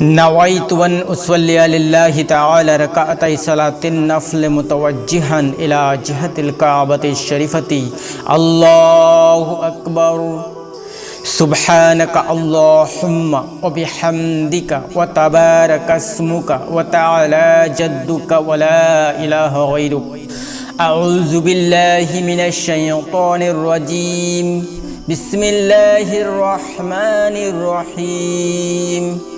نويت أن أصلي لله تعالى ركعتي صلاة النفل متوجها إلى جهة الكعبة الشريفة. الله أكبر. سبحانك اللهم وبحمدك وتبارك اسمك وتعالى جدك ولا إله غيرك. أعوذ بالله من الشيطان الرجيم. بسم الله الرحمن الرحيم.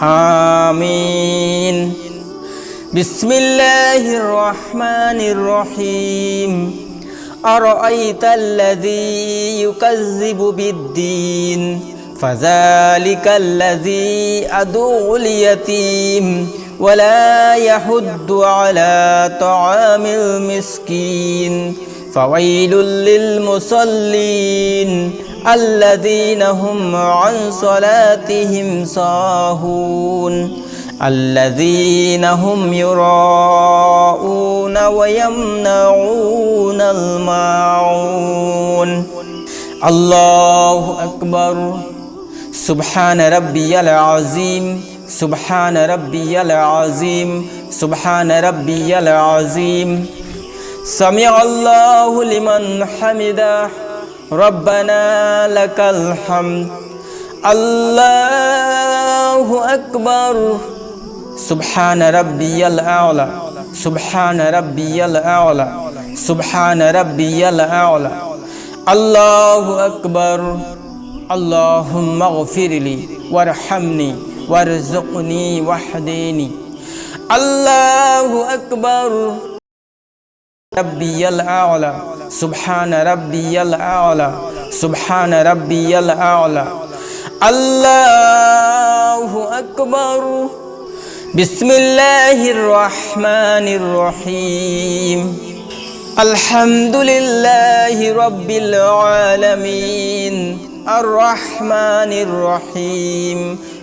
آمين. بسم الله الرحمن الرحيم. أرأيت الذي يكذب بالدين؟ فذلك الذي أدعو اليتيم. ولا يحد على طعام المسكين. فويل للمصلين. الذين هم عن صلاتهم ساهون. الذين هم يراءون ويمنعون الماعون. الله أكبر. سبحان ربي العظيم. سبحان ربي العظيم. سبحان ربي العظيم. سمع الله لمن حمده. ربنا لك الحمد. الله أكبر. سبحان ربي الأعلى. سبحان ربي الأعلى. سبحان ربي الأعلى. الله أكبر. اللهم اغفر لي وارحمني وارزقني واهدني الله أكبر. ربي الأعلى. سبحان ربي الأعلى سبحان ربي الأعلى الله أكبر بسم الله الرحمن الرحيم الحمد لله رب العالمين الرحمن الرحيم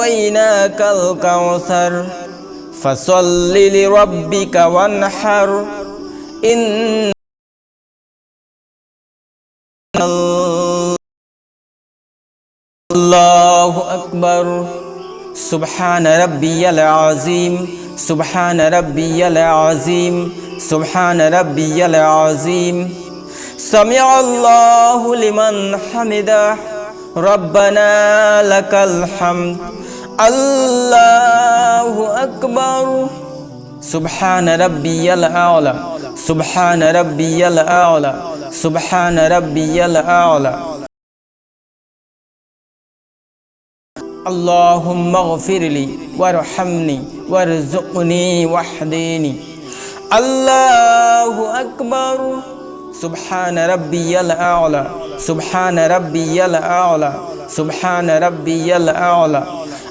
أعطيناك الكوثر. فصل لربك وانحر. إن الله أكبر. سبحان ربي العظيم. سبحان ربي العظيم. سبحان ربي العظيم. سمع الله لمن حمده. ربنا لك الحمد. الله أكبر سبحان ربي الأعلى سبحان ربي الأعلى سبحان ربي الأعلى اللهم اغفر لي وارحمني وارزقني واهدني الله أكبر سبحان ربي الأعلى سبحان ربي الأعلى سبحان ربي الأعلى